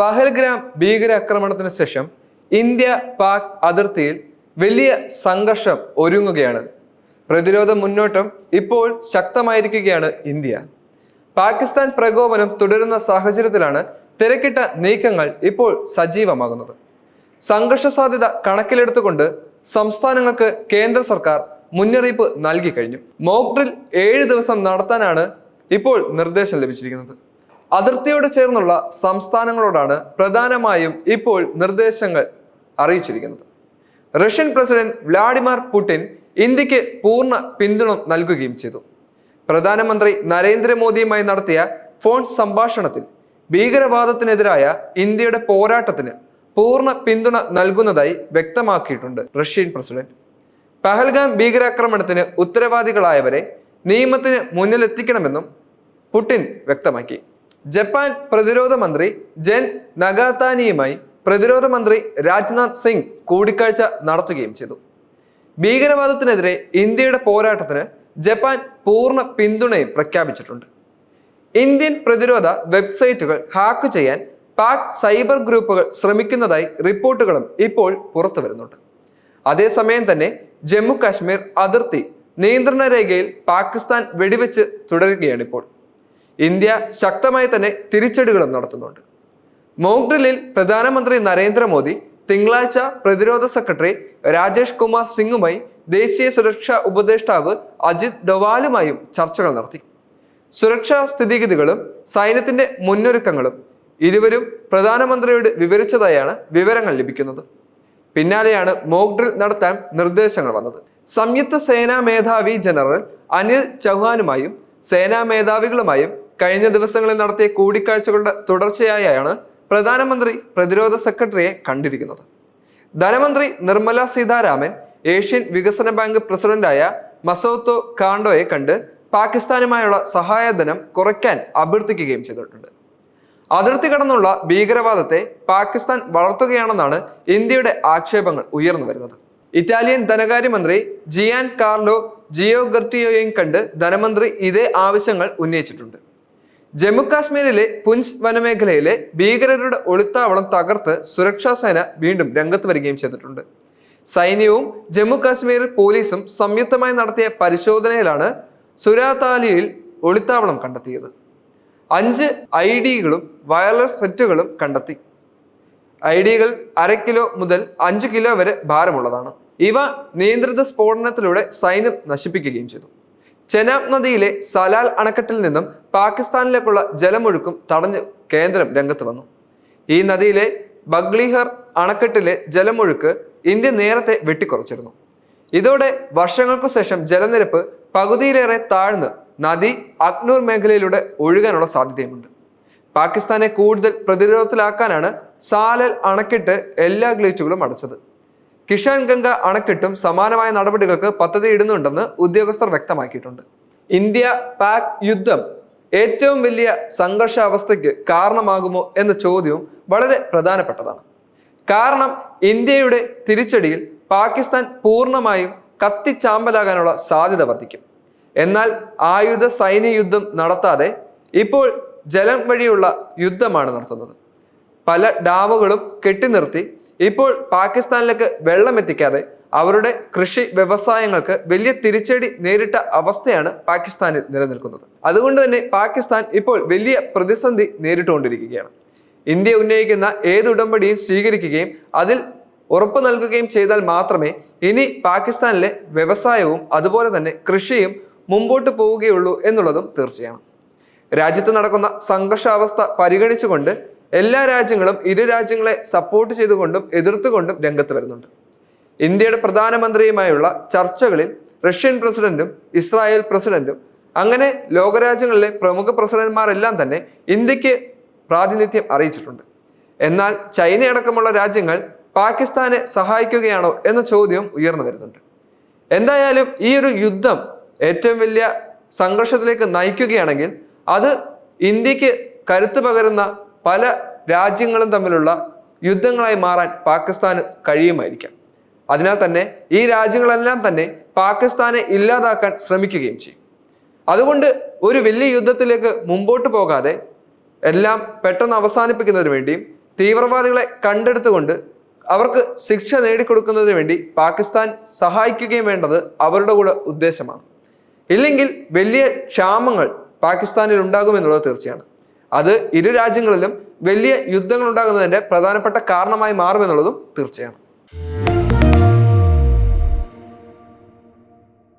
പഹൽഗ്രാം ഭീകരാക്രമണത്തിന് ശേഷം ഇന്ത്യ പാക് അതിർത്തിയിൽ വലിയ സംഘർഷം ഒരുങ്ങുകയാണ്. പ്രതിരോധ മുന്നോട്ടം ഇപ്പോൾ ശക്തമായിരിക്കുകയാണ് ഇന്ത്യ. പാകിസ്ഥാൻ പ്രകോപനം തുടരുന്ന സാഹചര്യത്തിലാണ് തിരക്കിട്ട നീക്കങ്ങൾ ഇപ്പോൾ സജീവമാകുന്നത്. സംഘർഷ സാധ്യത കണക്കിലെടുത്തുകൊണ്ട് സംസ്ഥാനങ്ങൾക്ക് കേന്ദ്ര സർക്കാർ മുന്നറിയിപ്പ് നൽകി കഴിഞ്ഞു. മോക്ക് ഡ്രിൽ ഏഴ് ദിവസം നടത്താനാണ് ഇപ്പോൾ നിർദ്ദേശം ലഭിച്ചിരിക്കുന്നത്. അതിർത്തിയോട് ചേർന്നുള്ള സംസ്ഥാനങ്ങളോടാണ് പ്രധാനമായും ഇപ്പോൾ നിർദ്ദേശങ്ങൾ അറിയിച്ചിരിക്കുന്നത്. റഷ്യൻ പ്രസിഡന്റ് വ്ളാഡിമിർ പുടിൻ ഇന്ത്യയ്ക്ക് പൂർണ പിന്തുണ നൽകുകയും ചെയ്തു. പ്രധാനമന്ത്രി നരേന്ദ്രമോദിയുമായി നടത്തിയ ഫോൺ സംഭാഷണത്തിൽ ഭീകരവാദത്തിനെതിരായ ഇന്ത്യയുടെ പോരാട്ടത്തിന് പൂർണ പിന്തുണ നൽകുന്നതായി വ്യക്തമാക്കിയിട്ടുണ്ട് റഷ്യൻ പ്രസിഡന്റ്. പഹൽഗാം ഭീകരാക്രമണത്തിന് ഉത്തരവാദികളായവരെ നിയമത്തിന് മുന്നിലെത്തിക്കണമെന്നും പുടിൻ വ്യക്തമാക്കി. ജപ്പാൻ പ്രതിരോധ മന്ത്രി ജെൻ നഗാതാനിയുമായി പ്രതിരോധ മന്ത്രി രാജ്നാഥ് സിംഗ് കൂടിക്കാഴ്ച നടത്തുകയും ചെയ്തു. ഭീകരവാദത്തിനെതിരെ ഇന്ത്യയുടെ പോരാട്ടത്തിന് ജപ്പാൻ പൂർണ പിന്തുണയും പ്രഖ്യാപിച്ചിട്ടുണ്ട്. ഇന്ത്യൻ പ്രതിരോധ വെബ്സൈറ്റുകൾ ഹാക്ക് ചെയ്യാൻ പാക് സൈബർ ഗ്രൂപ്പുകൾ ശ്രമിക്കുന്നതായി റിപ്പോർട്ടുകളും ഇപ്പോൾ പുറത്തു വരുന്നുണ്ട്. അതേസമയം തന്നെ ജമ്മു കാശ്മീർ അതിർത്തി നിയന്ത്രണ രേഖയിൽ പാകിസ്ഥാൻ വെടിവെച്ച് തുടരുകയാണ് ഇപ്പോൾ. ഇന്ത്യ ശക്തമായി തന്നെ തിരിച്ചടികളും നടത്തുന്നുണ്ട്. മോക്ഡ്രില്ലിൽ പ്രധാനമന്ത്രി നരേന്ദ്രമോദി തിങ്കളാഴ്ച പ്രതിരോധ സെക്രട്ടറി രാജേഷ് കുമാർ സിംഗുമായി ദേശീയ സുരക്ഷാ ഉപദേഷ്ടാവ് അജിത് ഡോവാലുമായും ചർച്ചകൾ നടത്തി. സുരക്ഷാ സ്ഥിതിഗതികളും സൈന്യത്തിന്റെ മുന്നൊരുക്കങ്ങളും ഇരുവരും പ്രധാനമന്ത്രിയോട് വിവരിച്ചതായാണ് വിവരങ്ങൾ ലഭിക്കുന്നത്. പിന്നാലെയാണ് മോക്ക് ഡ്രിൽ നടത്താൻ നിർദ്ദേശങ്ങൾ വന്നത്. സംയുക്ത സേനാ മേധാവി ജനറൽ അനിൽ ചൗഹാനുമായും സേനാ മേധാവികളുമായും കഴിഞ്ഞ ദിവസങ്ങളിൽ നടത്തിയ കൂടിക്കാഴ്ചകളുടെ തുടർച്ചയായാണ് പ്രധാനമന്ത്രി പ്രതിരോധ സെക്രട്ടറിയെ കണ്ടിരിക്കുന്നത്. ധനമന്ത്രി നിർമ്മല സീതാരാമൻ ഏഷ്യൻ വികസന ബാങ്ക് പ്രസിഡന്റായ മസോത്തോ കാണ്ടോയെ കണ്ട് പാകിസ്ഥാനുമായുള്ള സഹായധനം കുറയ്ക്കാൻ അഭ്യർത്ഥിക്കുകയും ചെയ്തിട്ടുണ്ട്. അതിർത്തി കടന്നുള്ള ഭീകരവാദത്തെ പാകിസ്ഥാൻ വളർത്തുകയാണെന്നാണ് ഇന്ത്യയുടെ ആക്ഷേപങ്ങൾ ഉയർന്നു വരുന്നത്. ഇറ്റാലിയൻ ധനകാര്യമന്ത്രി ജിയാൻ കാർലോ ജിയോ ഗർട്ടിയോയെയും കണ്ട് ധനമന്ത്രി ഇതേ ആവശ്യങ്ങൾ ഉന്നയിച്ചിട്ടുണ്ട്. ജമ്മു കാശ്മീരിലെ പുഞ്ച് വനമേഖലയിലെ ഭീകരരുടെ ഒളിത്താവളം തകർത്ത് സുരക്ഷാ സേന വീണ്ടും രംഗത്ത് വരികയും ചെയ്തിട്ടുണ്ട്. സൈന്യവും ജമ്മുകാശ്മീർ പോലീസും സംയുക്തമായി നടത്തിയ പരിശോധനയിലാണ് സുരാതാലിയിൽ ഒളിത്താവളം കണ്ടെത്തിയത്. അഞ്ച് ഐ ഡികളും വയർലെസ് സെറ്റുകളും കണ്ടെത്തി. ഐ ഡികൾ അര കിലോ മുതൽ അഞ്ച് കിലോ വരെ ഭാരമുള്ളതാണ്. ഇവ നിയന്ത്രിത സ്ഫോടനത്തിലൂടെ സൈന്യം നശിപ്പിക്കുകയും ചെയ്തു. ചെനാബ് നദിയിലെ സലാൽ അണക്കെട്ടിൽ നിന്നും പാകിസ്ഥാനിലേക്കുള്ള ജലമൊഴുക്കും തടഞ്ഞു കേന്ദ്രം രംഗത്ത് വന്നു. ഈ നദിയിലെ ബഗ്ലിഹർ അണക്കെട്ടിലെ ജലമൊഴുക്ക് ഇന്ത്യ നേരത്തെ വെട്ടിക്കുറച്ചിരുന്നു. ഇതോടെ വർഷങ്ങൾക്കു ശേഷം ജലനിരപ്പ് പകുതിയിലേറെ താഴ്ന്ന് നദി അഗ്നൂർ മേഖലയിലൂടെ ഒഴുകാനുള്ള സാധ്യതയുമുണ്ട്. പാകിസ്ഥാനെ കൂടുതൽ പ്രതിരോധത്തിലാക്കാനാണ് സാലൽ അണക്കെട്ട് എല്ലാ ഗ്ലീച്ചുകളും അടച്ചത്. കിഷാൻ ഗംഗ അണക്കെട്ടും സമാനമായ നടപടികൾക്ക് പദ്ധതി ഇടുന്നുണ്ടെന്ന് ഉദ്യോഗസ്ഥർ വ്യക്തമാക്കിയിട്ടുണ്ട്. ഇന്ത്യ പാക് യുദ്ധം ഏറ്റവും വലിയ സംഘർഷാവസ്ഥയ്ക്ക് കാരണമാകുമോ എന്ന ചോദ്യവും വളരെ പ്രധാനപ്പെട്ടതാണ്. കാരണം ഇന്ത്യയുടെ തിരിച്ചടിയിൽ പാകിസ്ഥാൻ പൂർണമായും കത്തിച്ചാമ്പലാകാനുള്ള സാധ്യത വർദ്ധിക്കും. എന്നാൽ ആയുധ സൈനിക യുദ്ധം നടത്താതെ ഇപ്പോൾ ജലം വഴിയുള്ള യുദ്ധമാണ് നടത്തുന്നത്. പല ഡാമുകളും കെട്ടിനിർത്തി ഇപ്പോൾ പാകിസ്ഥാനിലേക്ക് വെള്ളം എത്തിക്കാതെ അവരുടെ കൃഷി വ്യവസായങ്ങൾക്ക് വലിയ തിരിച്ചടി നേരിട്ട അവസ്ഥയാണ് പാകിസ്ഥാനിൽ നിലനിൽക്കുന്നത്. അതുകൊണ്ട് തന്നെ പാകിസ്ഥാൻ ഇപ്പോൾ വലിയ പ്രതിസന്ധി നേരിട്ടുകൊണ്ടിരിക്കുകയാണ്. ഇന്ത്യ ഉന്നയിക്കുന്ന ഏത് ഉടമ്പടിയും സ്വീകരിക്കുകയും അതിൽ ഉറപ്പു നൽകുകയും ചെയ്താൽ മാത്രമേ ഇനി പാകിസ്ഥാനിലെ വ്യവസായവും അതുപോലെ തന്നെ കൃഷിയും മുമ്പോട്ട് പോവുകയുള്ളൂ എന്നുള്ളതും തീർച്ചയാണ്. രാജ്യത്ത് നടക്കുന്ന സംഘർഷാവസ്ഥ പരിഗണിച്ചുകൊണ്ട് എല്ലാ രാജ്യങ്ങളും ഇരു രാജ്യങ്ങളെ സപ്പോർട്ട് ചെയ്തുകൊണ്ടും എതിർത്തുകൊണ്ടും രംഗത്ത് വരുന്നുണ്ട്. ഇന്ത്യയുടെ പ്രധാനമന്ത്രിയുമായുള്ള ചർച്ചകളിൽ റഷ്യൻ പ്രസിഡന്റും ഇസ്രായേൽ പ്രസിഡന്റും അങ്ങനെ ലോകരാജ്യങ്ങളിലെ പ്രമുഖ പ്രസിഡന്റ്മാരെല്ലാം തന്നെ ഇന്ത്യയ്ക്ക് പ്രാതിനിധ്യം അറിയിച്ചിട്ടുണ്ട്. എന്നാൽ ചൈനയടക്കമുള്ള രാജ്യങ്ങൾ പാകിസ്ഥാനെ സഹായിക്കുകയാണോ എന്ന ചോദ്യവും ഉയർന്നു വരുന്നുണ്ട്. എന്തായാലും ഈ ഒരു യുദ്ധം ഏറ്റവും വലിയ സംഘർഷത്തിലേക്ക് നയിക്കുകയാണെങ്കിൽ അത് ഇന്ത്യയ്ക്ക് കരുത്ത് പകരുന്ന പല രാജ്യങ്ങളും തമ്മിലുള്ള യുദ്ധങ്ങളായി മാറാൻ പാകിസ്ഥാന് കഴിയുമായിരിക്കാം. അതിനാൽ തന്നെ ഈ രാജ്യങ്ങളെല്ലാം തന്നെ പാകിസ്ഥാനെ ഇല്ലാതാക്കാൻ ശ്രമിക്കുകയും ചെയ്യും. അതുകൊണ്ട് ഒരു വലിയ യുദ്ധത്തിലേക്ക് മുമ്പോട്ട് പോകാതെ എല്ലാം പെട്ടെന്ന് അവസാനിപ്പിക്കുന്നതിന് വേണ്ടിയും തീവ്രവാദികളെ കണ്ടെടുത്തുകൊണ്ട് അവർക്ക് ശിക്ഷ നേടിക്കൊടുക്കുന്നതിന് വേണ്ടി പാകിസ്ഥാൻ സഹായിക്കുകയും വേണ്ടത് അവരുടെ കൂടെ ഉദ്ദേശമാണ്. ഇല്ലെങ്കിൽ വലിയ ക്ഷാമങ്ങൾ പാകിസ്ഥാനിൽ ഉണ്ടാകുമെന്നുള്ളത് തീർച്ചയാണ്. അത് ഇരു രാജ്യങ്ങളിലും വലിയ യുദ്ധങ്ങൾ ഉണ്ടാകുന്നതിന്റെ പ്രധാനപ്പെട്ട കാരണമായി മാറുമെന്നുള്ളതും തീർച്ചയാണ്.